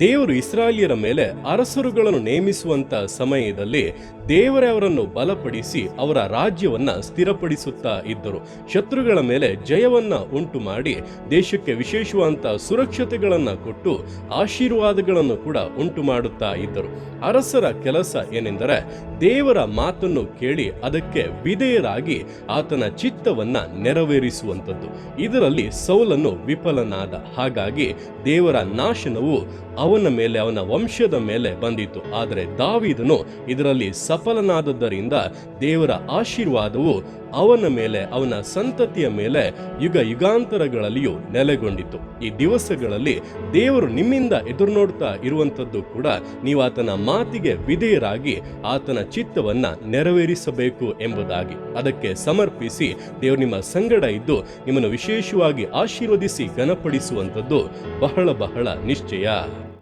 ದೇವರು ಇಸ್ರಾಯೇಲಿಯರ ಮೇಲೆ ಅರಸರುಗಳನ್ನು ನೇಮಿಸುವಂತ ಸಮಯದಲ್ಲಿ ದೇವರೇ ಅವರನ್ನು ಬಲಪಡಿಸಿ ಅವರ ರಾಜ್ಯವನ್ನ ಸ್ಥಿರಪಡಿಸುತ್ತಾ ಇದ್ದರು. ಶತ್ರುಗಳ ಮೇಲೆ ಜಯವನ್ನ ಉಂಟು ಮಾಡಿ ದೇಶಕ್ಕೆ ವಿಶೇಷವಂತ ಸುರಕ್ಷತೆಗಳನ್ನ ಕೊಟ್ಟು ಆಶೀರ್ವಾದಗಳನ್ನು ಕೂಡ ಉಂಟು ಮಾಡುತ್ತಾ ಇದ್ದರು. ಅರಸರ ಕೆಲಸ ಏನೆಂದರೆ ದೇವರ ಮಾತನ್ನು ಕೇಳಿ ಅದಕ್ಕೆ ವಿಧೇಯರಾಗಿ ಆತನ ಚಿತ್ತವನ್ನ ನೆರವೇರಿಸುವಂಥದ್ದು. ಇದರಲ್ಲಿ ಸೌಲನ್ನು ವಿಫಲನಾದ ಹಾಗಾಗಿ ದೇವರ ನಾಶನವು ಅವನ ಮೇಲೆ, ಅವನ ವಂಶದ ಮೇಲೆ ಬಂದಿತ್ತು. ಆದರೆ ದಾವಿದನು ಇದರಲ್ಲಿ ಸಫಲನಾದದ್ದರಿಂದ ದೇವರ ಆಶೀರ್ವಾದವು ಅವನ ಮೇಲೆ, ಅವನ ಸಂತತಿಯ ಮೇಲೆ ಯುಗ ಯುಗಾಂತರಗಳಲ್ಲಿಯೂ ನೆಲೆಗೊಂಡಿತು ಈ ದಿವಸಗಳಲ್ಲಿ ದೇವರು ನಿಮ್ಮಿಂದ ಎದುರು ನೋಡ್ತಾ ಇರುವಂಥದ್ದು ಕೂಡ ನೀವು ಆತನ ಮಾತಿಗೆ ವಿಧೇಯರಾಗಿ ಆತನ ಚಿತ್ತವನ್ನ ನೆರವೇರಿಸಬೇಕು ಎಂಬುದಾಗಿ. ಅದಕ್ಕೆ ಸಮರ್ಪಿಸಿ ದೇವರು ನಿಮ್ಮ ಸಂಗಡ ಇದ್ದು ನಿಮ್ಮನ್ನು ವಿಶೇಷವಾಗಿ ಆಶೀರ್ವದಿಸಿ ಘನಪಡಿಸುವಂಥದ್ದು ಬಹಳ ಬಹಳ ನಿಶ್ಚಯ.